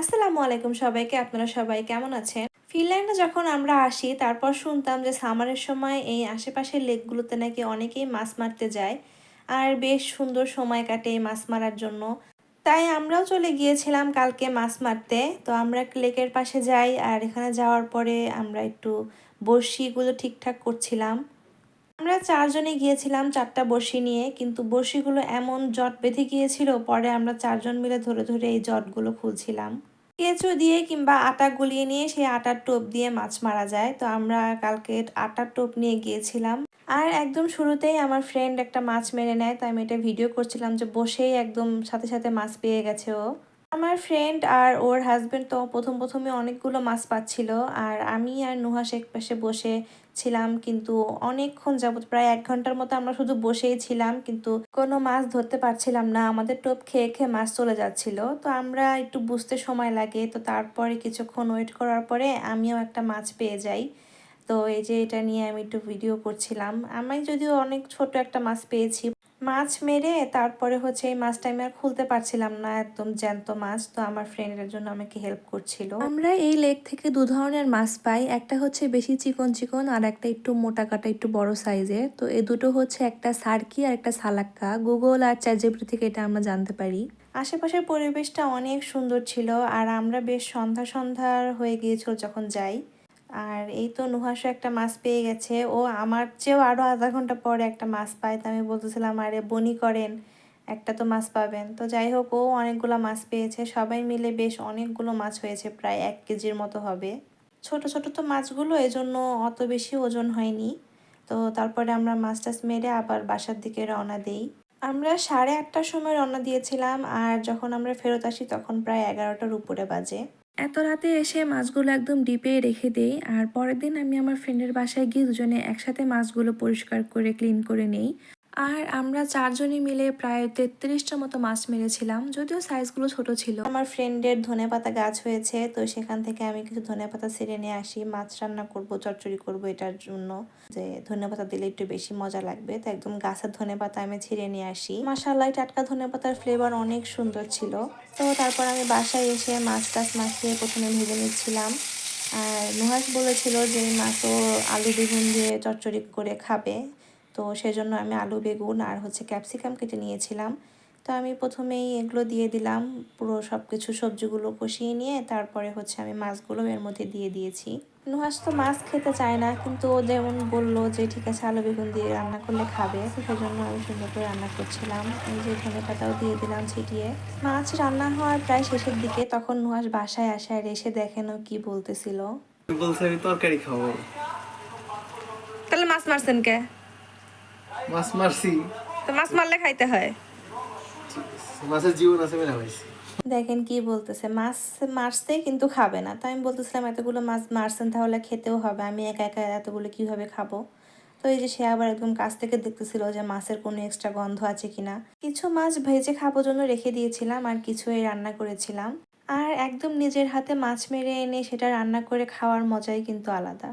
আসসালামু আলাইকুম সবাইকে, আপনারা সবাই কেমন আছেন? ফিনল্যান্ডে যখন আমরা আসি, তারপর শুনতাম যে সামারের সময় এই আশেপাশের লেকগুলোতে নাকি অনেকেই মাছ মারতে যায় আর বেশ সুন্দর সময় কাটে এই মাছ মারার জন্য। তাই আমরাও চলে গিয়েছিলাম কালকে মাছ মারতে। তো আমরা লেকের পাশে যাই আর এখানে যাওয়ার পরে আমরা একটু বড়শিগুলো ঠিকঠাক করছিলাম। আমরা চারজনে গিয়েছিলাম চারটা বড়শি নিয়ে, কিন্তু বড়শিগুলো এমন জট বেঁধে গিয়েছিল, পরে আমরা চারজন মিলে ধরে ধরে এই জটগুলো খুলছিলাম। কেঁচো দিয়ে কিংবা আটা গুলিয়ে নিয়ে সেই আটার টোপ দিয়ে মাছ মারা যায়। তো আমরা কালকে আটার টোপ নিয়ে গিয়েছিলাম। আর একদম শুরুতেই আমার ফ্রেন্ড একটা মাছ মেরে নেয়। তাই আমি এটা ভিডিও করছিলাম যে বসেই একদম সাথে সাথে মাছ পেয়ে গেছে ও। আমার ফ্রেন্ড আর ওর হাজবেন্ড তো প্রথম প্রথমে অনেকগুলো মাছ পাচ্ছিল। আর আমি আর নুহাস এক পাশে বসে ছিলাম, কিন্তু অনেকক্ষণ যাবত প্রায় এক ঘণ্টার মতো আমরা শুধু বসেই ছিলাম, কিন্তু কোনো মাছ ধরতে পারছিলাম না। আমাদের টোপ খেয়ে খেয়ে মাছ চলে যাচ্ছিল। তো আমরা একটু বুঝতে সময় লাগে। তো তারপরে কিছুক্ষণ ওয়েট করার পরে আমিও একটা মাছ পেয়ে যাই। তো এই যে এটা নিয়ে আমি একটু ভিডিও করছিলাম। আমি যদিও অনেক ছোট একটা মাছ পেয়েছি। মাছ মেরে তারপরে হচ্ছে এই মাছটা আমি আর খুলতে পারছিলাম না একদম জ্যান্ত মাছ। তো আমার ফ্রেন্ডের জন্য আমাকে হেল্প করছিল। আমরা এই লেক থেকে দু ধরনের মাছ পাই। একটা হচ্ছে বেশি চিকন চিকন আর একটা একটু মোটা কাটা একটু বড় সাইজের তো এই দুটো হচ্ছে একটা সার্কি আর একটা সালাক্কা। গুগল আর চ্যাটজিপিটি থেকে এটা আমরা জানতে পারি। আশেপাশের পরিবেশটা অনেক সুন্দর ছিল আর আমরা বেশ সন্ধ্যা সন্ধ্যার হয়ে গিয়েছিল যখন যাই। আর এই তো নুহাসও একটা মাছ পেয়ে গেছে। ও আমার চেয়েও আরও আধা ঘণ্টা পরে একটা মাছ পায়। তো আমি বলতেছিলাম, আরে বনি করেন, একটা তো মাছ পাবেন। তো যাই হোক, ও অনেকগুলো মাছ পেয়েছে। সবাই মিলে বেশ অনেকগুলো মাছ হয়েছে, প্রায় এক কেজির মতো হবে। ছোট ছোট তো মাছগুলো, এজন্য অত বেশি ওজন হয়নি। তো তারপরে আমরা মাছ টাছ মেরে আবার বাসার দিকে রওনা দিই। আমরা সাড়ে আটটার সময় রওনা দিয়েছিলাম, আর যখন আমরা ফেরত আসি, তখন প্রায় এগারোটার উপরে বাজে। এত রাতে এসে মাছগুলো একদম ডিপে রেখে দেই, আর পরের দিন আমি আমার ফ্রেন্ডের বাসায় গিয়ে দুজনে একসাথে মাছগুলো পরিষ্কার করে ক্লিন করে নেই। আর আমরা চারজনই মিলে প্রায় তেত্রিশটা মতো মাছ মেরেছিলাম, যদিও সাইজগুলো ছোট ছিল। আমার ফ্রেন্ডের ধনে পাতা গাছ হয়েছে, তো সেখান থেকে আমি কিছু ধনে পাতা ছিঁড়ে নিয়ে আসি। মাছ রান্না করব, চচ্চড়ি করব এটার জন্য। যে ধনে পাতা দিলে একটু বেশি মজা লাগবে, তো একদম গাছের ধনে পাতা আমি ছিঁড়ে নিয়ে আসি। মাসাল্লাহ টাটকা ধনে পাতার ফ্লেভার অনেক সুন্দর ছিল। তো তারপর আমি বাসায় এসে মাছ টাছ মাখিয়ে প্রথমে ভেজে নিচ্ছিলাম। আর নুহাস বলেছিল যে মা তো আলু বেগুন দিয়ে চচ্চড়ি করে খাবে। তো সেজন্য আমি আলু বেগুন আর হচ্ছে ক্যাপসিকাম কেটে নিয়েছিলাম। তো আমি প্রথমেই এগুলো দিয়ে দিলাম পুরো সব কিছু সবজিগুলো কষিয়ে নিয়ে তারপরে হচ্ছে আমি মাছগুলো এর মধ্যে দিয়ে দিয়েছি। নুহাস তো মাছ খেতে চায় না কিন্তু ও যেমন বলল যে ঠিক আছে আলু বেগুন দিয়ে রান্না করলে খাবে তো সেজন্য আমি সুন্দর করে রান্না করছিলাম। এই যে ধনে পাতাও দিয়ে দিলাম ছিটিয়ে। মাছ রান্না হওয়ার প্রায় শেষের দিকে তখন নুহাস বাসায় আসে আর এসে দেখেন ও কি বলতেছিল। বলছে আমি তরকারি খাব। তাহলে মাছ মারছেন কে? মাছ মারছি। তো মাছ মারলে খাইতে হয়। মাছের জীবন আছে মেলা দেখেন কি বলতেছে মাছ মারছে কিন্তু খাবে না। তাই আমি বলতেছিলাম এতগুলো মাছ মারছেন তাহলে খেতেও হবে। আমি একা একা এতগুলো কীভাবে খাব? তো এই যে সে আবার একদম কাছ থেকে দেখতেছিল যে মাছের কোনো এক্সট্রা গন্ধ আছে কিনা। কিছু মাছ ভেজে খাব জন্য রেখে দিয়েছিলাম আর কিছু এই রান্না করেছিলাম। আর একদম নিজের হাতে মাছ মেরে এনে সেটা রান্না করে খাওয়ার মজাই কিন্তু আলাদা।